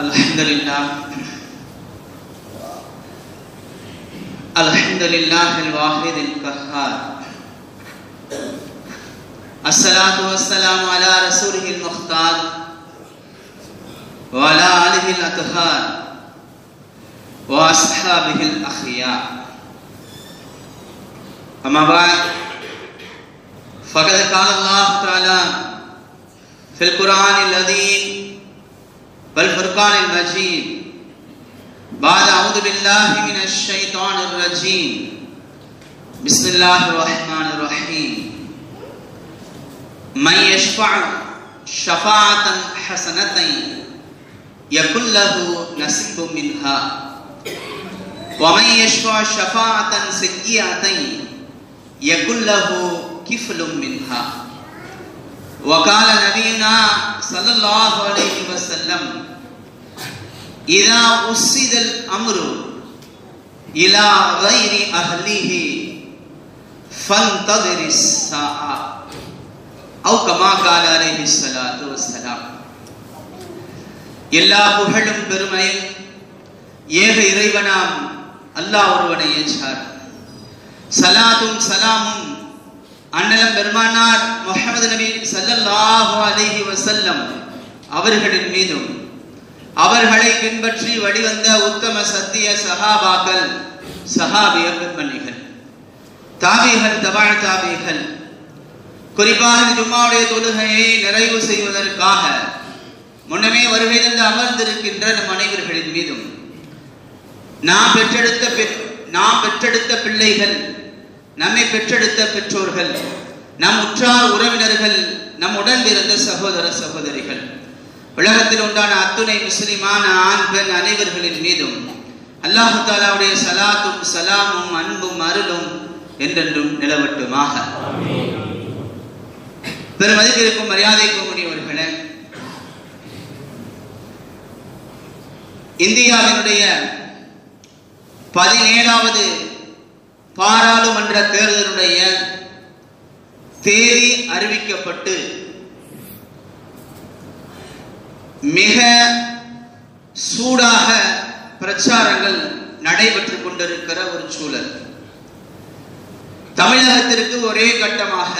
الحمد لله الحمد لله الواحد القهار الصلاة والسلام على رسوله المختار وعلى آله الأطهار وأصحابه الأخيار أما بعد، فقد قال الله تعالى في القرآن الذي والفرقان المجید بعد اعوذ باللہ من الشیطان الرجیم. بسم اللہ الرحمن الرحیم. من يشفع شفاعتا حسنتا یکن له نصیب منها ومن يشفع شفاعتا سیئتا یکن له کفل منها وقال نبينا صلى الله عليه وسلم إذا أسد الأمر إلى غير أهله فانتظر الساعة أو كما قال عليه الصلاة والسلام எல்லா புகழும் பெருமையும் ஏக இறைவனாம் அல்லாஹ் ஒருவனை ஏற்றார் சலாத்தும் சலாமும் அண்ணலம் பெருமானார் முகமது நபி சல்லல்லாஹு அலஹி வசல்லம் அவர்களின் மீதும் அவர்களை பின்பற்றி வழிவந்த உத்தம சத்திய சஹாபாக்கள் சஹாபிய பெண்மணிகள் தாபிகள் தபாழ் தாபிகள் குறிப்பாக ஜும்மாவுடைய தொழுகையை நிறைவு செய்வதற்காக முன்னமே வருகை தந்து அமர்ந்திருக்கின்ற நம் அனைவர்களின் மீதும் நாம் பெற்றெடுத்த நாம் பெற்றெடுத்த பிள்ளைகள் நம்மை பெற்றெடுத்த பெற்றோர்கள் நம் உற்றார் உறவினர்கள் நம் இருந்த சகோதர சகோதரிகள். உலகத்தில் உண்டான அத்துணை முஸ்லிமான ஆண் பெண் அனைவர்களின் மீதும் அல்லாஹு தாலாவுடைய சலாத்தும் சலாமும் அன்பும் அருளும் என்றென்றும் நிலவட்டுமாக. பெருமதிப்பிற்கும் மரியாதைக்கும் உரியவர்களே இந்தியாவினுடைய பதினேழாவது பாராளுமன்ற தேர்தலுடைய தேதி அறிவிக்கப்பட்டு மிக சூடாக பிரச்சாரங்கள் நடைபெற்றுக் கொண்டிருக்கிற ஒரு சூழல். தமிழகத்திற்கு ஒரே கட்டமாக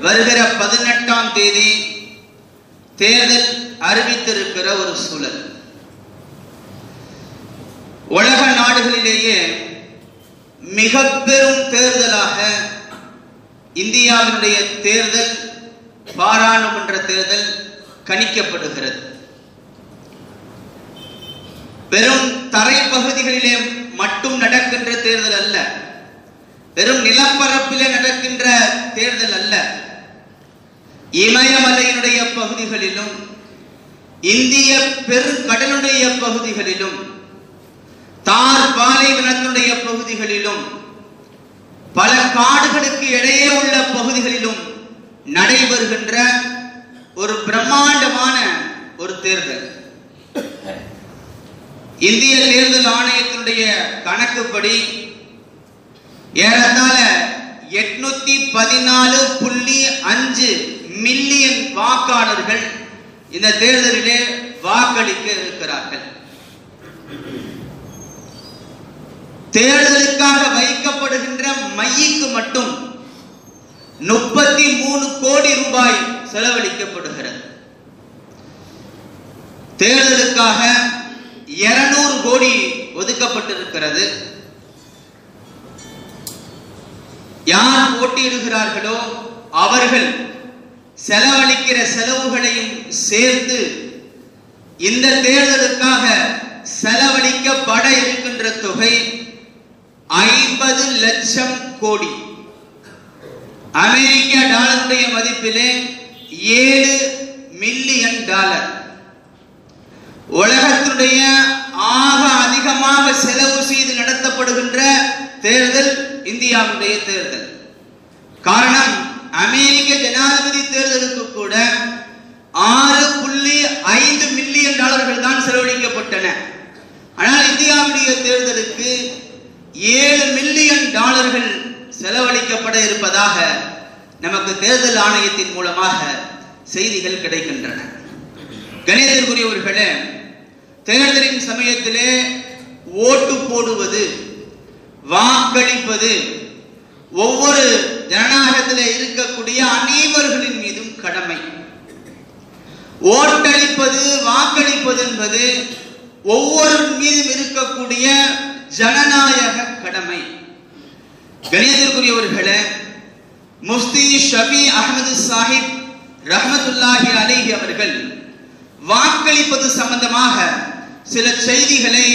வருகிற பதினெட்டாம் தேதி தேர்தல் அறிவித்திருக்கிற ஒரு சூழல். உலக நாடுகளிலேயே மிக பெரும் தேர்தலாக இந்தியாவினுடைய தேர்தல் பாராளுமன்ற தேர்தல் கணிக்கப்படுகிறது. வெறும் தரைப்பகுதிகளிலே மட்டும் நடக்கின்ற தேர்தல் அல்ல வெறும் நிலப்பரப்பிலே நடக்கின்ற தேர்தல் அல்ல இமயமலையினுடைய பகுதிகளிலும் இந்திய பெருங்கடலுடைய பகுதிகளிலும் தார் பாலைவனத்துடைய பகுதிகளிலும் பல காடுகளுக்கு இடையே உள்ள பகுதிகளிலும் நடைபெறுகின்ற ஒரு பிரம்மாண்டமான ஒரு தேர்தல். இந்திய தேர்தல் ஆணையத்தினுடைய கணக்குப்படி ஏறத்தாழ எட்நூத்தி பதினாலு புள்ளி அஞ்சு மில்லியன் வாக்காளர்கள் இந்த தேர்தலிலே வாக்களிக்க இருக்கிறார்கள். தேர்தலுக்காக வைக்கப்படுகின்ற மையக்கு மட்டும் முப்பத்தி மூணு கோடி ரூபாய் செலவழிக்கப்படுகிறது. தேர்தலுக்காக இருநூறு கோடி ஒதுக்கப்பட்டிருக்கிறது. யார் போட்டியிடுகிறார்களோ அவர்கள் செலவழிக்கிற செலவுகளையும் சேர்த்து இந்த தேர்தலுக்காக செலவழிக்கப்பட இருக்கின்ற தொகை ஐம்பது லட்சம் கோடி. அமெரிக்க டாலருடைய மதிப்பிலே ஏழு மில்லியன் டாலர். உலகத்தினுடைய ஆக அதிகமாக செலவு செய்து நடத்தப்படுகின்ற தேர்தல் இந்தியாவுடைய தேர்தல். காரணம் அமெரிக்க ஜனாதிபதி தேர்தலுக்கு கூட ஆறு புள்ளி ஐந்து மில்லியன் டாலர்கள் தான் செலவழிக்கப்பட்டன. ஆனால் இந்தியாவுடைய தேர்தலுக்கு ஏழு மில்லியன் டாலர்கள் செலவழிக்கப்பட இருப்பதாக நமக்கு தேர்தல் ஆணையத்தின் மூலமாக செய்திகள் கிடைக்கின்றன. கணிதத்திற்குரியவர்களே தேர்தலின் சமயத்திலே ஓட்டு போடுவது வாக்களிப்பது ஒவ்வொரு ஜனநாயகத்தில் இருக்கக்கூடிய அனைவர்களின் மீதும் கடமை. ஓட்டளிப்பது வாக்களிப்பது என்பது ஒவ்வொரு மீதும் இருக்கக்கூடிய ஜனநாயக கடமை. கணியத்திற்குரியவர்களே முஃப்தி ஷபி அகமது சாஹிப் ரஹமத்துல்லாஹி அலேஹி அவர்கள் வாக்களிப்பது சம்பந்தமாக சில செய்திகளை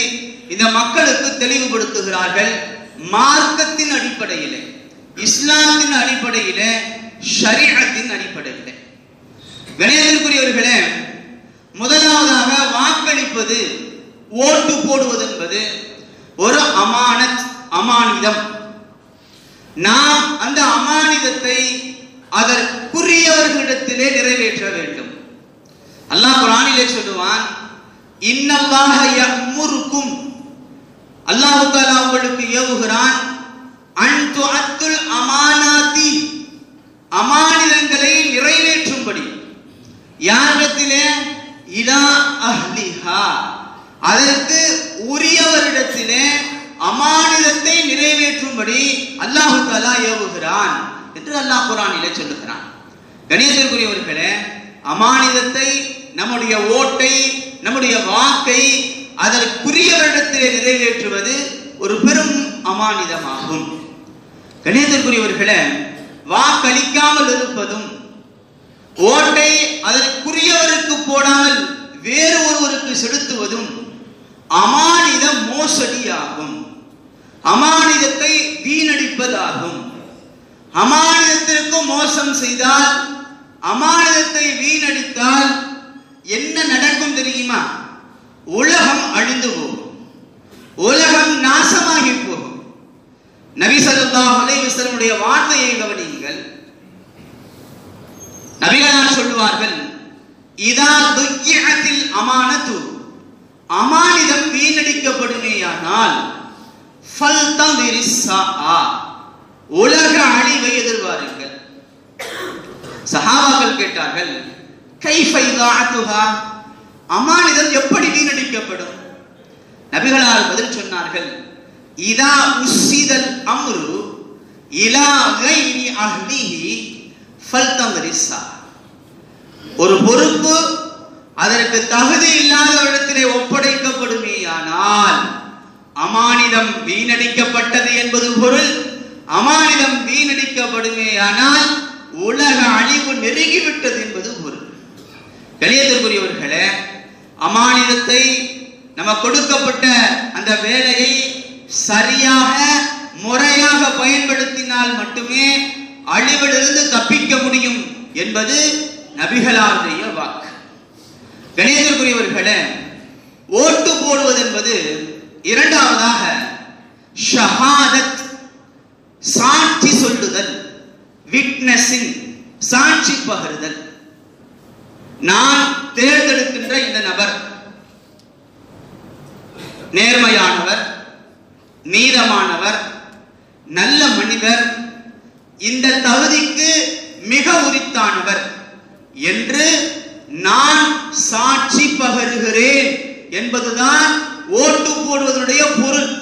இந்த மக்களுக்கு தெளிவுபடுத்துகிறார்கள். மார்க்கத்தின் அடிப்படையிலே இஸ்லாத்தின் அடிப்படையிலே ஷரீரத்தின் அடிப்படையிலே. கணேசனுக்குரியவர்களே முதலாவதாக வாக்களிப்பது ஓட்டு போடுவது என்பது ஒரு அமானத் அமானிதம். நாம் அந்த அமானிதத்தை அதற்குரியவர்களிடத்திலே நிறைவேற்ற வேண்டும். அல்லாஹ் குரானிலே சொல்லுவான் இன்னல்லாக யமுருக்கும் அல்லாஹு தாலா உங்களுக்கு ஏவுகிறான் அன் அத்துல் அமானாதி அமானிதங்களை நிறைவேற்றும்படி. யாரிடத்திலே? இலா அஹ்லிஹா. அதற்கு உரியவரிடத்திலே அமானிதத்தை நிறைவேற்றும்படி அல்லாஹு தாலா ஏவுகிறான் என்று அல்லாஹ் குரானிலே சொல்லுகிறான். கணேசருக்குரியவர்களே அமானிதத்தை நம்முடைய ஓட்டை நம்முடைய வாக்கை அதற்குரியவரிடத்திலே நிறைவேற்றுவது ஒரு பெரும் அமானிதமாகும். கணேசருக்குரியவர்களே வாக்களிக்காமல் இருப்பதும் ஓட்டை அதற்குரியவருக்கு போடாமல் வேறு ஒருவருக்கு செலுத்துவதும் அமானித மோசடியாகும். அமானிதத்தை வீணடிப்பதாகும். அமானிதத்திற்கு மோசம் செய்தால் அமானிதத்தை வீணடித்தால் என்ன நடக்கும் தெரியுமா உலகம் அழிந்து போகும் உலகம் நாசமாகி போகும் நபி ஸல்லல்லாஹு அலைஹி வஸல்லமுடைய வார்த்தையை கவனியுங்கள் நபிகளார் சொல்லுவார்கள் இதா துய்யத்தில் அமானத்து அமானிதம் வீணடிக்கப்படுமேயானால் ஃபல்தந்திரி ஸாஆ உலக அழிவை எதிர்பாருங்கள். சஹாபாக்கள் கேட்டார்கள் கைஃப அமானிதம் எப்படி வீணடிக்கப்படும்? நபிகளால் பதில் சொன்னார்கள் இதா உசிதல் அம்ரு இலா கைரி அஹ்லிஹி ஃபல்தந்திரி ஒரு பொறுப்பு அதற்கு தகுதி இல்லாத அமானிதம் வீணடிக்கப்பட்டது என்பது பொருள். அமானிதம் வீணடிக்கப்படுமேயானால் உலக அழிவு நெருங்கிவிட்டது என்பது பொருள். கணியத்திற்குரியவர்களே அமானிதத்தை நம்ம கொடுக்கப்பட்ட அந்த வேலையை சரியாக முறையாக பயன்படுத்தினால் மட்டுமே அழிவிலிருந்து தப்பிக்க முடியும் என்பது நபிகளாருடைய வாக்கு. கணேசருக்குரியவர்களே ஓட்டு போடுவது என்பது இரண்டாவதாக ஷஹாதத் சாட்சி சொல்லுதல் விட்னஸிங் சாட்சி பகருதல். நான் தேர்ந்தெடுக்கின்ற இந்த நபர் நேர்மையானவர் நீதமானவர் நல்ல மனிதர் இந்த தகுதிக்கு மிக உரித்தானவர் என்று நான் சாட்சி பகருகிறேன் என்பதுதான் ஓட்டு போடுவதனுடைய பொருள்.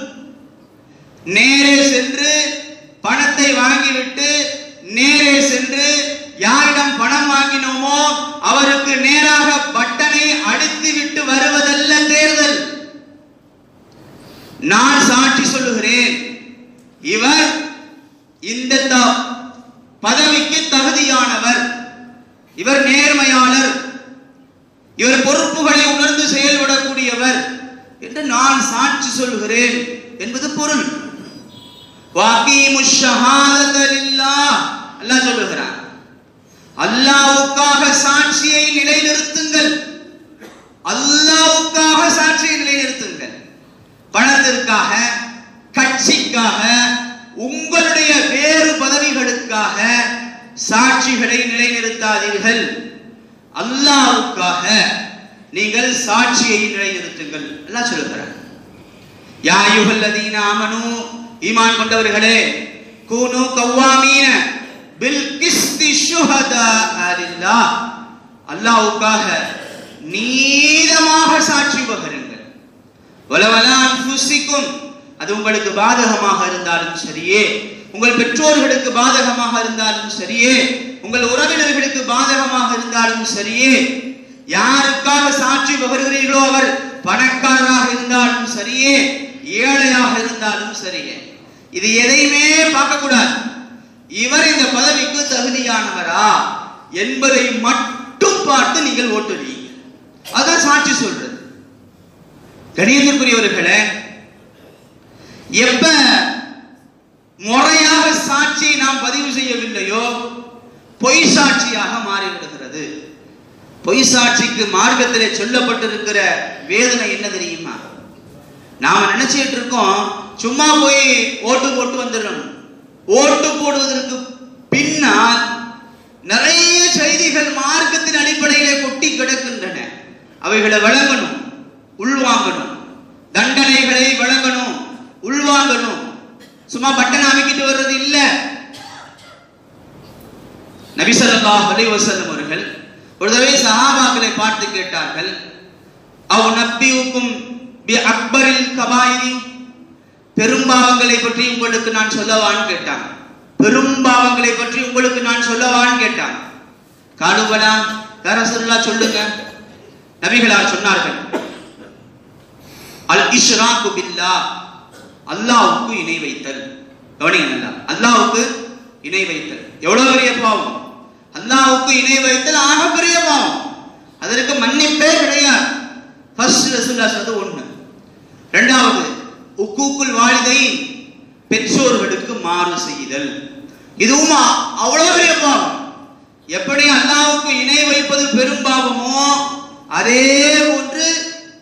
நேரே சென்று பணத்தை வாங்கிவிட்டு நேரே சென்று யாரிடம் பணம் வாங்கினோமோ அவருக்கு நேராக பட்டனை அடித்து விட்டு வருவதல்ல தேர்தல் நான் சாட்சி சொல்லுகிறேன். இவர் இந்த த- பதவிக்கு தகுதியானவர். இவர் நேர்மையாளர். இவர் பொறுப்புகளை உணர்ந்து செயல்படக்கூடியவர். என்று நான் சாட்சி சொல்கிறேன் என்பது பொருள். வாக்கீமு ஷஹாதத அல்லாஹ் சொல்லுகிறார். அல்லாஹ்வுக்காக சாட்சியை நிலைநிறுத்துங்கள். அல்லாஹ்வுக்காக சாட்சியை நிலைநிறுத்துங்கள். பணத்திற்காக கட்சிக்காக உங்களுடைய வேறு பதவிகளுக்காக சாட்சிகளை நிலைநிறுத்தாதீர்கள். அல்லாஹ்வுக்காக நீங்கள் சாட்சியை நிலைநிறுத்துங்கள். எல்லாம் சொல்லுகிறார். யாயுகல்லதீன அய்யுஹல்லதீன ஆமனு ஈமான் கொண்டவர்களே கூனு கவ்வாமீன பில் கிஸ்தி ஷுஹதா லில்லாஹ் அல்லாஹ்வுக்காக நீதமாக சாட்சி பகருங்கள் வலவலான் அன்ஃபுசிக்கும் அது உங்களுக்கு பாதகமாக இருந்தாலும் சரியே. உங்கள் பெற்றோர்களுக்கு பாதகமாக இருந்தாலும் சரியே. உங்கள் உறவினர்களுக்கு பாதகமாக இருந்தாலும் சரியே. யாருக்காக சாட்சி பகருகிறீர்களோ அவர் பணக்காரராக இருந்தாலும் சரியே ஏழையாக இருந்தாலும் சரியே. இது எதையுமே பார்க்கக்கூடாது. இவர் இந்த பதவிக்கு தகுதியானவரா என்பதை மட்டும் பார்த்து நீங்கள் ஓட்டுவீங்க அதான் சாட்சி சொல்றது. கணியத்திற்குரியவர்களே எப்ப முறையாக சாட்சியை நாம் பதிவு செய்யவில்லையோ பொய் சாட்சியாக மாறிவிடுகிறது. பொய் சாட்சிக்கு மார்க்கத்திலே சொல்லப்பட்டிருக்கிற வேதனை என்ன தெரியுமா? நாம நினைச்சிட்டு இருக்கோம் சும்மா போய் ஓட்டு போட்டு வந்துடணும். ஓட்டு போடுவதற்கு பின்னால் நிறைய செய்திகள் மார்க்கத்தின் அடிப்படையிலே கொட்டி கிடக்கின்றன. அவைகளை வழங்கணும் உள்வாங்கணும். தண்டனைகளை வழங்கணும் உள்வாங்கணும். சும்மா பட்டன் அமைக்கிட்டு வர்றது இல்ல. நபிசல்லா அலைவசல்லம் அவர்கள் ஒரு தடவை சஹாபாக்களை பார்த்து கேட்டார்கள் அவ் நப்பியுக்கும் பி அக்பரில் கபாயிரி? பெரும்பாவங்களை பற்றி உங்களுக்கு நான் சொல்லவான்னு கேட்டான். பெரும்பாவங்களை பற்றி உங்களுக்கு நான் சொல்லவான்னு கேட்டான். காலுபலா ரசூலுல்லா சொல்லுங்க? நபிகளார் சொன்னார்கள் அல் இஷ்ராக்கு பில்லா அல்லாவுக்கு இணை வைத்தல். கவனிங்க நல்லா இணை வைத்தல். எவ்வளவு பெரிய பாவம்? அல்லாவுக்கு இணை வைத்தல் ஆகப்பெரிய பாவம் அதற்கு மன்னிப்பே கிடையாது. ஃபர்ஸ்ட் ரசூலுல்லா சொன்னது ஒண்ணு. ரெண்டாவது உக்கூக்குள் வாலிதை பெற்றோர்களுக்கு மாறு செய்தல். இதுவும் அவ்வளவு பெரிய பாவம் எப்படி அல்லாவுக்கு இணை வைப்பது பெரும் பாவமோ அதே போன்று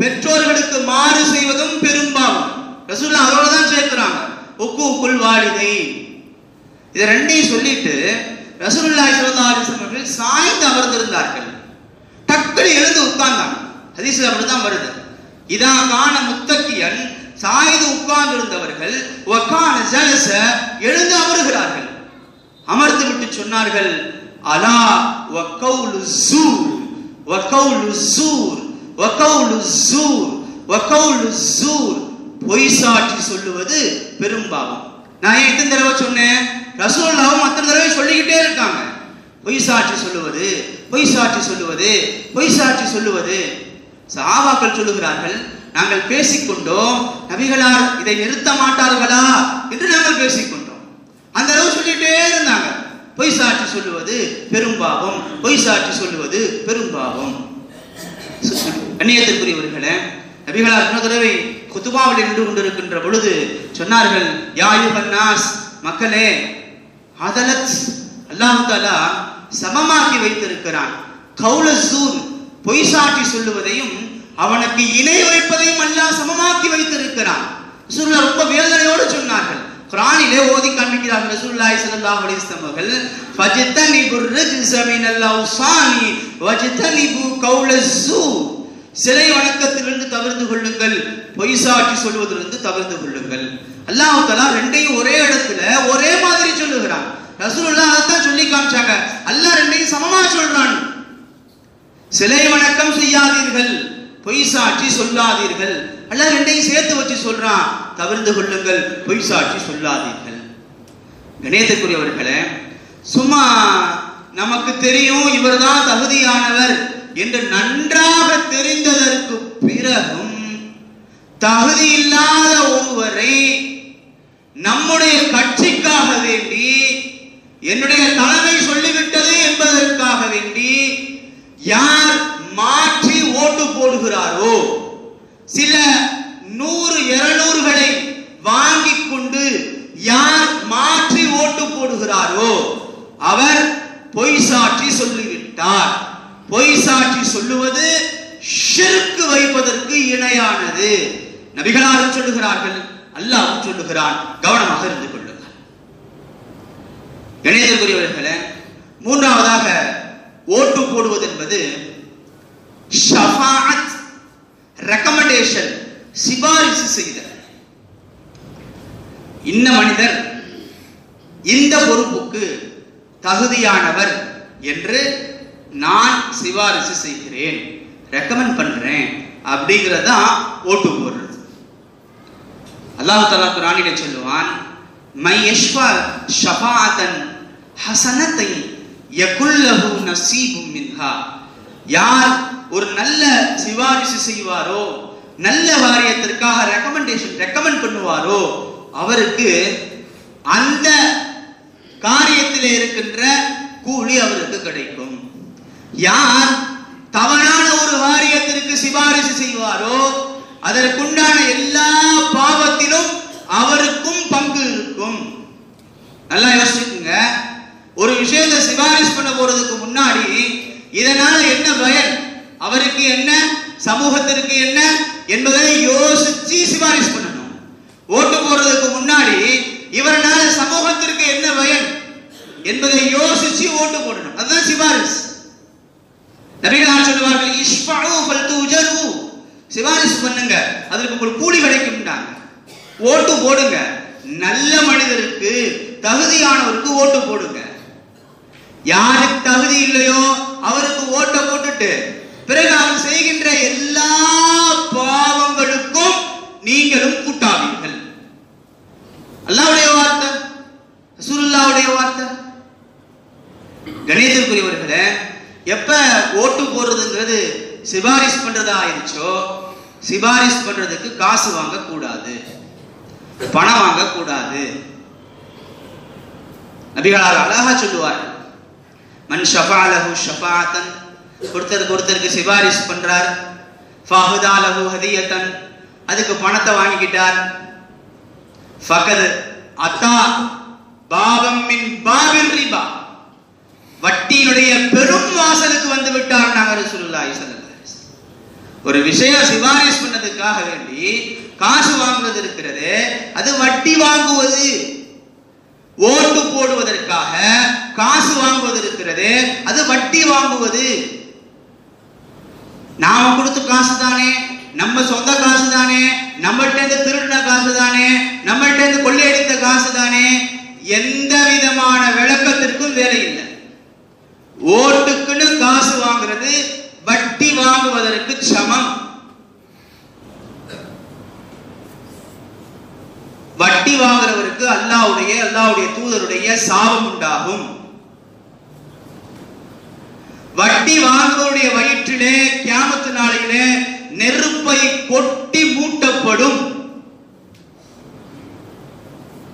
பெற்றோர்களுக்கு மாறு செய்வதும் பெரும் பாவம். ரசூல்லா அதோட தான் சேர்க்கிறாங்க. உக்கூக்குள் வாலிதை இதை ரெண்டையும் சொல்லிட்டு ரசூலுல்லாஹி ஸல்லல்லாஹு அலைஹி வஸல்லம் அவர்கள் சாய்ந்து அமர்ந்திருந்தார்கள். டக்குனு எழுந்து உட்கார்ந்தாங்க. ஹதீஸ்ல அப்படிதான் வருது. இதா காண முத்தக்கியன் சாய்ந்து உட்கார்ந்து இருந்தவர்கள் வக்கான ஜலச எழுந்து அமருகிறார்கள். அமர்ந்து விட்டு சொன்னார்கள் அலா வக்கௌலு ஜூர் வக்கௌலு ஜூர் வக்கௌலு ஜூர் வக்கௌலு ஜூர். பொய் சாட்சி சொல்லுவது பெரும்பாவம் நான் ஏன் எத்தனை தடவை சொன்னேன்? ரசூலுல்லாவும் அத்தனை தடவை சொல்லிக்கிட்டே இருக்காங்க. பொய் சாட்சி சொல்லுவது பொய் சாட்சி சொல்லுவது பொய் சாட்சி சொல்லுவது. சாவாக்கள் சொல்லுகிறார்கள் நாங்கள் பேசிக்கொண்டோம் நபிகளார் இதை நிறுத்த மாட்டார்களா? என்று நாங்கள் பேசிக்கொண்டோம். அந்த அளவு சொல்லிட்டே இருந்தாங்க. பொய் சாட்சி சொல்லுவது பெரும்பாவம் பொய் சாட்சி சொல்லுவது பெரும்பாவம் கண்ணியத்திற்குரியவர்களே நபிகளார் இன்னொரு தடவை குத்துபாவில் நின்று கொண்டிருக்கின்ற பொழுது சொன்னார்கள் யாயு பன்னாஸ் மக்களே அதலத் அல்லாஹாலா சமமாக்கி வைத்திருக்கிறான். கௌலசூர் பொய் சாட்டி சொல்லுவதையும் அவனுக்கு இணை வைப்பதையும் அல்லாஹ் சமமாக்கி வைத்திருக்கிறான். ரசூலுல்லாஹ் ரொம்ப வேதனையோடு சொன்னார்கள். குரானிலே ஓதி காண்பிக்கிறார்கள் ரசூலுல்லாஹி ஸல்லல்லாஹு அலைஹி வஸல்லம் அவர்கள் ஃபஜ்தனிபு ரிஜ்ஸ மினல் அவ்சானி வஜ்தனிபு கௌலசூர் சிலை வணக்கத்திலிருந்து தவிர்த்து கொள்ளுங்கள் பொய் சாட்சி சொல்வதிலிருந்து தவிர்த்து கொள்ளுங்கள். அல்லாஹ் ரெண்டையும் ஒரே இடத்துல ஒரே மாதிரி சொல்லுகிறான். ரசூல்லா அதைத்தான் சொல்லி காமிச்சாங்க. அல்லாஹ் ரெண்டையும் சமமா சொல்றான். சிலை வணக்கம் செய்யாதீர்கள். பொய் சாட்சி சொல்லாதீர்கள். அல்லாஹ் ரெண்டையும் சேர்த்து வச்சு சொல்றான். தவிர்த்து கொள்ளுங்கள். பொய் சாட்சி சொல்லாதீர்கள். கணேசக்குரியவர்களே சும்மா நமக்கு தெரியும் இவர்தான் தகுதியானவர் என்று நன்றாக தெரிந்ததற்கு பிறகும் தகுதி இல்லாத ஒருவரை நம்முடைய கட்சிக்காக வேண்டி என்னுடைய தலைமை சொல்லிவிட்டது என்பதற்காக வேண்டி யார் மாற்றி ஓட்டு போடுகிறாரோ சில நூறு இருநூறுகளை வாங்கிக் கொண்டு யார் மாற்றி ஓட்டு போடுகிறாரோ அவர் பொய் சாட்சி சொல்லிவிட்டார் பொய் சாட்சி சொல்லுவது ஷிர்க் வைப்பதற்கு இணையானது நபிகளாரும் சொல்லுகிறார்கள் அல்லாஹ்வும் சொல்லுகிறான் கவனமாக இருந்து கொள்ளுங்கள் கணேசக்குரியவர்களே மூன்றாவதாக ஓட்டு போடுவது என்பது ஷஃபாஅத் ரெக்கமெண்டேஷன் சிபாரிசு செய்தார். இந்த மனிதர் இந்த பொறுப்புக்கு தகுதியானவர் என்று நான் சிபாரிசு செய்கிறேன் ரெக்கமெண்ட் பண்றேன் அப்படிங்கிறது தான் ஓட்டு போடுறது. அல்லாஹ் தலா குரானிட சொல்லுவான் மை யஷ்வா ஷபாதன் ஹசனத்தை யகுல்லஹு நசீபும் மின்ஹா. யார் ஒரு நல்ல சிபாரிசு செய்வாரோ நல்ல வாரியத்திற்காக ரெக்கமெண்டேஷன் ரெக்கமெண்ட் பண்ணுவாரோ? அவருக்கு அந்த காரியத்தில் இருக்கின்ற கூலி அவருக்கு கிடைக்கும். யார் தவறான ஒரு வாரியத்திற்கு சிபாரிசு செய்வாரோ அதற்குண்டான எல்லா பாவத்திலும் அவருக்கும் பங்கு இருக்கும். நல்லா யோசிச்சுக்குங்க. ஒரு விஷயத்தை சிபாரிசு பண்ண போறதுக்கு முன்னாடி இதனால என்ன பயன்? அவருக்கு என்ன சமூகத்திற்கு என்ன என்பதை யோசிச்சு சிபாரிசு பண்ணணும். ஓட்டு போடுறதுக்கு முன்னாடி இவரால் சமூகத்திற்கு என்ன பயன் என்பதை யோசிச்சு ஓட்டு போடணும். அதுதான் சிபாரிசு. நபிகளார் சொல்லுவார்கள் இஷ்பஉ ஃபல்துஜரு சிபாரிசு பண்ணுங்க. அதற்கு உங்களுக்கு கூலி கிடைக்கும்டாங்க ஓட்டு போடுங்க. நல்ல மனிதருக்கு தகுதியானவருக்கு ஓட்டு போடுங்க. யாருக்கு தகுதி இல்லையோ அவருக்கு ஓட்டை போட்டுட்டு பிறகு அவன் செய்கின்ற எல்லா பாவங்களுக்கும் நீங்களும் கூட்டாவீர்கள் அல்லாவுடைய வார்த்தை ரசூலுல்லாவுடைய வார்த்தை. கணேசத்துக்குரியவர்களே எப்ப ஓட்டு போடுறதுங்கிறது சிபாரிசு பண்றதா ஆயிடுச்சோ சிபாரிசு பண்றதுக்கு காசு வாங்க கூடாது பணம் வாங்க கூடாது நபிகளார் அழகா சொல்லுவார் மன் ஷஃபாலஹு ஷஃபாத்தன் ஒருத்தருக்கு ஒருத்தருக்கு சிபாரிஸ் பண்றார். ஃபஹுதாலஹு ஹதியத்தன். அதுக்கு பணத்தை வாங்கிக்கிட்டார். ஃபகது அத்தா பாவம் மின் பாபிர் ரிபா. வட்டியினுடைய பெரும் வாசலுக்கு வந்து விட்டார் நாங்கள் ரசூலுல்லாஹி ஒரு விஷயம் சிபாரிஸ் பண்ணதுக்காக வேண்டி காசு வாங்குவது இருக்கிறது அது வட்டி வாங்குவது. ஓட்டு போடுவதற்காக காசு வாங்குவது இருக்கிறது அது வட்டி வாங்குவது. அவன் கொடுத்த காசு தானே நம்ம சொந்த காசு தானே நம்மள்ட்ட இருந்து திருடின காசு தானே நம்மள்ட்ட இருந்து கொள்ளையடித்த காசு தானே எந்த விதமான விளக்கத்திற்கும் வேலை இல்லை. ஓட்டுக்குன்னு காசு வாங்குறது வட்டி வாங்குவதற்கு சமம். வட்டி வாங்குறவருக்கு அல்லாவுடைய அல்லாவுடைய தூதருடைய சாபம் உண்டாகும். வட்டி வாங்குவருடைய வயிற்றிலே கியாமத்து நாளையிலே நெருப்பை கொட்டி மூட்டப்படும்.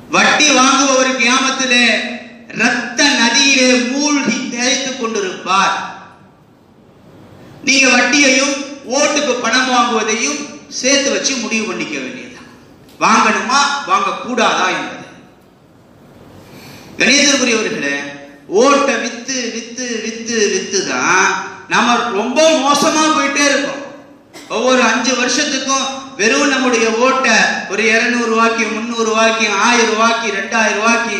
வட்டி வாங்குபவர் கியாமத்திலே ரத்த நதியிலே மூழ்கி தேய்த்துக் கொண்டிருப்பார். நீங்க வட்டியையும் ஓட்டுக்கு பணம் வாங்குவதையும் சேர்த்து வச்சு முடிவு பண்ணிக்க வேண்டியதுதான். வாங்கணுமா வாங்க கூடாதா என்பது. கணேசருக்குரியவர்களே ஓட்டை வித்து வித்து வித்து வித்து தான் நம்ம ரொம்ப மோசமா போயிட்டே இருக்கோம். ஒவ்வொரு அஞ்சு வருஷத்துக்கும் வெறும் நம்முடைய ஓட்டை ஒரு இருநூறு ரூபாய்க்கு முந்நூறு ரூபாய்க்கு ஆயிரம் ரூபாய்க்கு ரெண்டாயிரம் ரூபாய்க்கு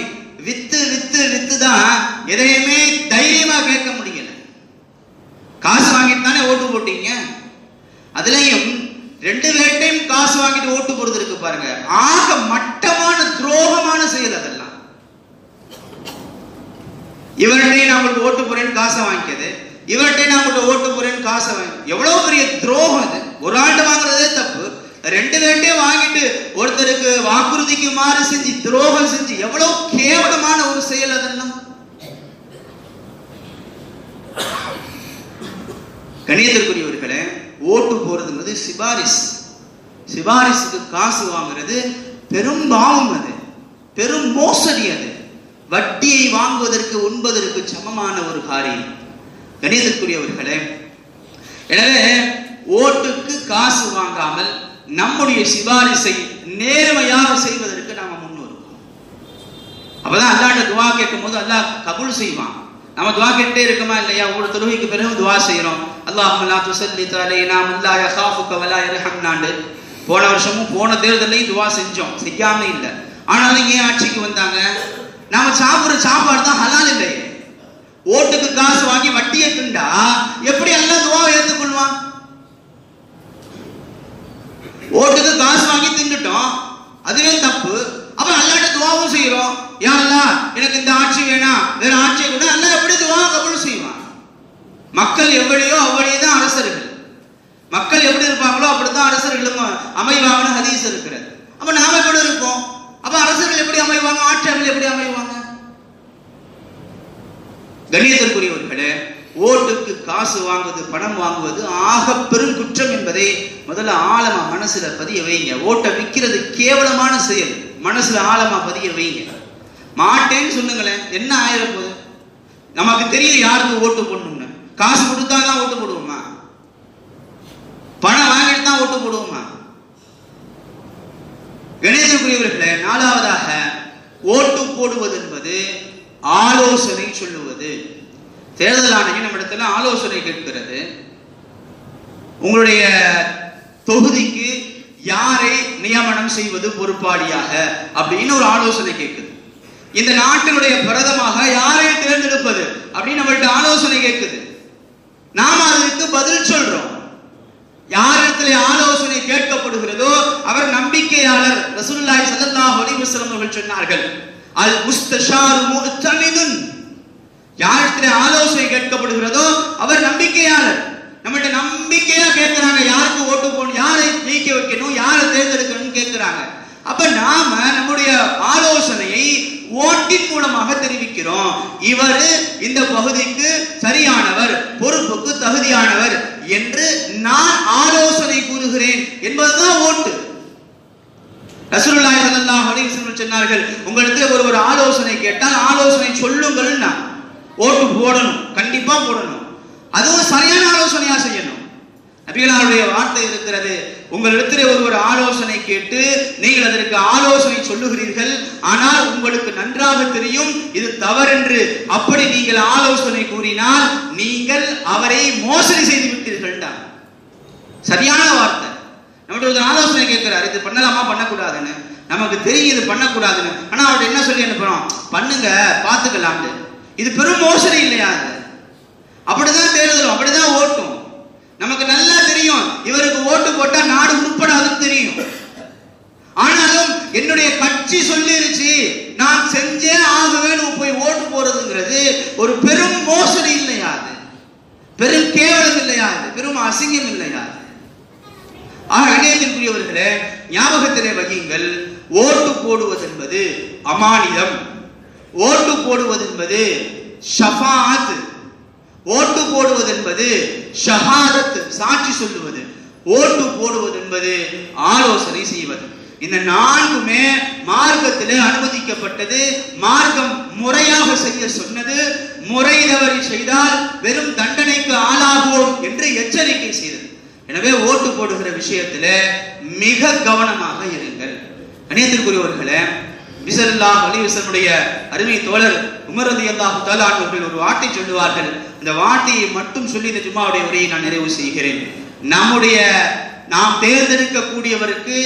வித்து வித்து வித்து தான் எதையுமே தைரியமா கேட்க முடியல. காசு வாங்கிட்டு தானே ஓட்டு போட்டீங்க? அதுலயும் ரெண்டு பேர்டையும் காசு வாங்கிட்டு ஓட்டு போடுறது இருக்கு பாருங்க. ஆக மட்டமான துரோகமான செயல் அதெல்லாம். இவர்கிட்ட நான் உங்களுக்கு ஓட்டு போறேன்னு காசை வாங்கிக்கிறது. இவர்கிட்ட நான் உங்களுக்கு ஓட்டு போறேன்னு காசை வாங்கி எவ்வளவு பெரிய துரோகம் அது. ஒரு ஆண்டு வாங்குறதே தப்பு. ரெண்டு பேர்ட்டையும் வாங்கிட்டு ஒருத்தருக்கு வாக்குறுதிக்கு மாறு செஞ்சு துரோகம் செஞ்சு எவ்வளவு கேவலமான ஒரு செயல் அதெல்லாம் கணியத்திற்குரியவர்களே ஓட்டு போறதுங்கிறது சிபாரிஸ் சிபாரிசுக்கு காசு வாங்குறது பெரும் பாவம் அது. பெரும் மோசடி அது. வட்டியை வாங்குவதற்கு உண்பதற்கு சமமான ஒரு காரியம். கணிதத்திற்குரியவர்களே எனவே ஓட்டுக்கு காசு வாங்காமல் நம்முடைய சிபாரிசை நேர்மையாக செய்வதற்கு நாம முன் வருவோம் அப்பதான் அல்லாட்ட துவா கேட்கும் போது அல்லாஹ் கபுல் செய்வான். நம்ம துவா கேட்டே இருக்குமா இல்லையா? ஒரு தொழுகைக்கு பிறகு துவா செய்யறோம் அல்லாஹ் லா துசல்லி தலைனா முல்லா யஹாஃபுக வலா யர்ஹம்னாண்டு. போன வருஷமும் போன தேர்தலையும் துவா செஞ்சோம். செய்யாம இல்லை. ஆனாலும் ஏன் ஆட்சிக்கு வந்தாங்க? நாம சாப்பிடுற சாப்பாடு தான் ஹலால் இல்லை. ஓட்டுக்கு காசு வாங்கி வட்டியை திண்டா எப்படி எல்லாம் துவாவை ஏற்றுக்கொள்வான் ஓட்டுக்கு காசு வாங்கி திண்டுட்டோம் அதுவே தப்பு. அப்ப அல்லாட்ட துவாவும் செய்யறோம் யாரா எனக்கு இந்த ஆட்சி வேணாம். வேற ஆட்சியை கூட அல்லா எப்படி துவா கபூல் செய்வான்? மக்கள் எவ்வளையோ அவ்வளே தான் அரசர்கள். மக்கள் எப்படி இருப்பாங்களோ அப்படித்தான் அரசர்களும் அமைவாகனு ஹதீஸ் இருக்கிறது. அப்ப நாம எப்படி இருப்போம்? அப்ப அரசர்கள் எப்படி அமைவாங்க? ஆட்சியர்கள் எப்படி அமைவாங்க? கணியத்திற்குரியவர்களே ஓட்டுக்கு காசு வாங்குவது பணம் வாங்குவது ஆக பெரும் குற்றம் என்பதை முதல்ல ஆழமா மனசுல பதிய வைங்க. ஓட்டை விற்கிறது கேவலமான செயல். மனசுல ஆழமா பதிய வைங்க. மாட்டேன்னு சொல்லுங்களேன். என்ன ஆயிரப்போகுது நமக்கு தெரியல யாருக்கு ஓட்டு போடணும்னு. காசு கொடுத்தா தான் ஓட்டு போடுவோமா? பணம் வாங்கிட்டு தான் ஓட்டு போடுவோமா? கணேசக்குரியவர்களே நாலாவதாக ஓட்டு போடுவது என்பது ஆலோசனை சொல்லுவது. தேர்தல் ஆணையம் நம்மிடத்தில் ஆலோசனை கேட்கிறது. உங்களுடைய தொகுதிக்கு யாரை நியமனம் செய்வது பொறுப்பாளியாக அப்படின்னு ஒரு ஆலோசனை கேட்குது. இந்த நாட்டினுடைய பிரதமாக யாரை தேர்ந்தெடுப்பது அப்படின்னு நம்மள்ட்ட ஆலோசனை கேட்குது. நாம அதற்கு பதில் சொல்றோம். யாரிடத்துல ஆலோசனை கேட்கப்படுகிறதோ அவர் நம்பிக்கையாளர் ரசூலுல்லாஹி ஸல்லல்லாஹு அவர்கள் சொன்னார்கள் அல் முஸ்தஷாரு ஆலோசனை கேட்கப்படுகிறதோ அவர் நம்பிக்கையாளர். நம்மகிட்ட நம்பிக்கையா கேட்கிறாங்க யாருக்கு ஓட்டு போடணும் யாரை நீக்க வைக்கணும் யாரை தேர்ந்தெடுக்கணும்னு கேட்கிறாங்க. அப்ப நாம நம்முடைய ஆலோசனையை ஓட்டின் மூலமாக தெரிவிக்கிறோம். இவர் இந்த பகுதிக்கு சரியானவர் பொறுப்புக்கு தகுதியானவர் என்று நான் ஆலோசனை கூறுகிறேன் என்பதுதான் ஓட்டு. ரசூலுல்லாஹி ஸல்லல்லாஹு அலைஹி வஸல்லம் சொன்னார்கள் உங்களுக்கு ஒரு ஒரு ஆலோசனை கேட்டால் ஆலோசனை சொல்லுங்கள்னா ஓட்டு போடணும் கண்டிப்பா போடணும். அதுவும் சரியான ஆலோசனையா செய்யணும். நபிகளாருடைய வார்த்தை இருக்கிறது உங்களிடத்தில் ஒரு ஒரு ஆலோசனை கேட்டு நீங்கள் அதற்கு ஆலோசனை சொல்லுகிறீர்கள். ஆனால் உங்களுக்கு நன்றாக தெரியும் இது தவறென்று. அப்படி நீங்கள் ஆலோசனை கூறினால் நீங்கள் அவரை மோசடி செய்து விட்டீர்கள் சரியான வார்த்தை. நம்மகிட்ட ஒரு ஆலோசனை கேட்கிறாரு. இது பண்ணலாமா? பண்ணக்கூடாதுன்னு. நமக்கு தெரியும் இது பண்ணக்கூடாதுன்னு. ஆனா அவர்கிட்ட என்ன சொல்லி அனுப்புறோம்? பண்ணுங்க பார்த்துக்கலாம்னு. இது பெரும் மோசடி இல்லையா அது? அப்படிதான் தேர்தலும் அப்படிதான் ஓட்டும். நமக்கு நல்லா தெரியும். இவருக்கு ஓட்டு போட்டா நாடு உருப்படாதுன்னு தெரியும். ஆனாலும் என்னுடைய கட்சி சொல்லிருச்சு நான் செஞ்சே ஆகவேன்னு போய் ஓட்டு போறதுங்கிறது ஒரு பெரும் மோசடி இல்லையா அது? பெரும் கேவலம் இல்லையா அது? பெரும் அசிங்கம் இல்லையா அது? ஆக இணையத்திற்குரியவர்களே ஞாபகத்திலே வகியுங்கள் ஓட்டு போடுவது என்பது அமானிதம். ஓட்டு போடுவது என்பது ஷஃபாத் ஓட்டு போடுவது என்பது ஷஹாதத் சாட்சி சொல்லுவது. ஓட்டு போடுவது என்பது ஆலோசனை செய்வது. இந்த நான்குமே மார்க்கத்திலே அனுமதிக்கப்பட்டது மார்க்கம் முறையாக செய்ய சொன்னது முறை தவறி செய்தால் வெறும் தண்டனைக்கு ஆளாகுவோம் என்று எச்சரிக்கை செய்தது. எனவே ஓட்டு போடுகிற விஷயத்துல மிக கவனமாக இருங்கள். கணியத்திற்குரியவர்களே விசல்லாஹ் அலிவிசனுடைய அருமை தோழர் உமர் ரதி அல்லாஹு அவர்கள் ஒரு வார்த்தை சொல்லுவார்கள். அந்த வார்த்தையை மட்டும் சொல்லி இந்த ஜும்மாவுடைய உரையை நான் நிறைவு செய்கிறேன். நம்முடைய நாம் தேர்ந்தெடுக்கக்கூடியவருக்கு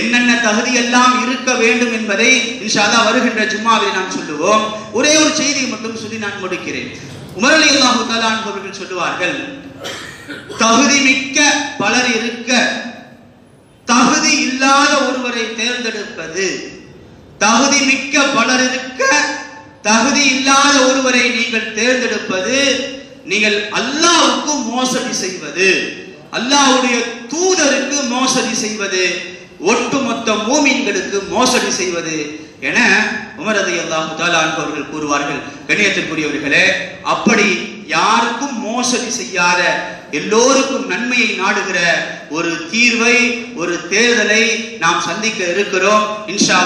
என்னென்ன தகுதி எல்லாம் இருக்க வேண்டும் என்பதை இன்ஷால்லா வருகின்ற ஜும்மாவில் நான் சொல்லுவோம். ஒரே ஒரு செய்தியை மட்டும் சொல்லி நான் முடிக்கிறேன். உமரலி அல்லாஹு தாலான் அவர்கள் சொல்லுவார்கள் தகுதி மிக்க பலர் இருக்க தகுதி இல்லாத ஒருவரை தேர்ந்தெடுப்பது. தகுதி மிக்க பலர் இருக்க தகுதி இல்லாத ஒருவரை நீங்கள் தேர்ந்தெடுப்பது நீங்கள் அல்லாவுக்கு மோசடி செய்வது. அல்லாவுடைய தூதருக்கு மோசடி செய்வது. ஒட்டுமொத்த மூமின்களுக்கு மோசடி செய்வது என உமரது அல்லாஹு தாலான் அவர்கள் கூறுவார்கள். கணியத்திற்குரியவர்களே அப்படி யாருக்கும் மோசடி செய்யாத எல்லோருக்கும் நன்மையை நாடுகிற ஒரு தீர்வை ஒரு தேர்தலை நாம் சந்திக்க இருக்கிறோம். இன்ஷா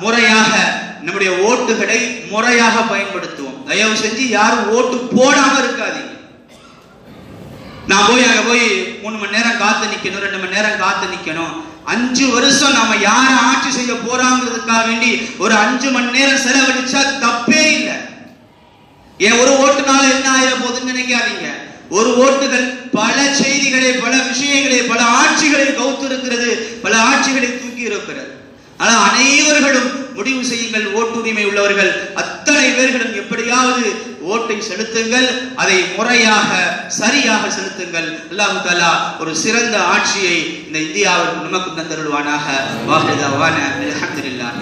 முறையாக நம்முடைய ஓட்டுகளை முறையாக பயன்படுத்துவோம். தயவு செஞ்சு யாரும் ஓட்டு போடாம இருக்காதீங்க. நான் போய் அங்க போய் மூணு மணி நேரம் காத்து நிக்கணும் ரெண்டு மணி நேரம் காத்து நிக்கணும். அஞ்சு வருஷம் நாம யார ஆட்சி செய்ய போறாங்கிறதுக்காக வேண்டி ஒரு அஞ்சு மணி நேரம் செலவழிச்சா தப்பே இல்லை. ஏன் ஒரு ஓட்டுனால என்ன ஆயிர போகுதுன்னு நினைக்காதீங்க. ஒரு ஓட்டுகள் பல செய்திகளை பல விஷயங்களை பல ஆட்சிகளை கவுத்து இருக்கிறது பல ஆட்சிகளை தூக்கி இருக்கிறது ஆனால் அனைவர்களும் முடிவு செய்யுங்கள் ஓட்டுரிமை உள்ளவர்கள். அத்தனை பேர்களும் எப்படியாவது ஓட்டை செலுத்துங்கள் அதை முறையாக சரியாக செலுத்துங்கள். அல்லாஹு தாலா ஒரு சிறந்த ஆட்சியை இந்த இந்தியாவிற்கு நமக்கு தந்தருள்வானாக வாஹிதாவான அல்ஹம்துலில்லாஹ்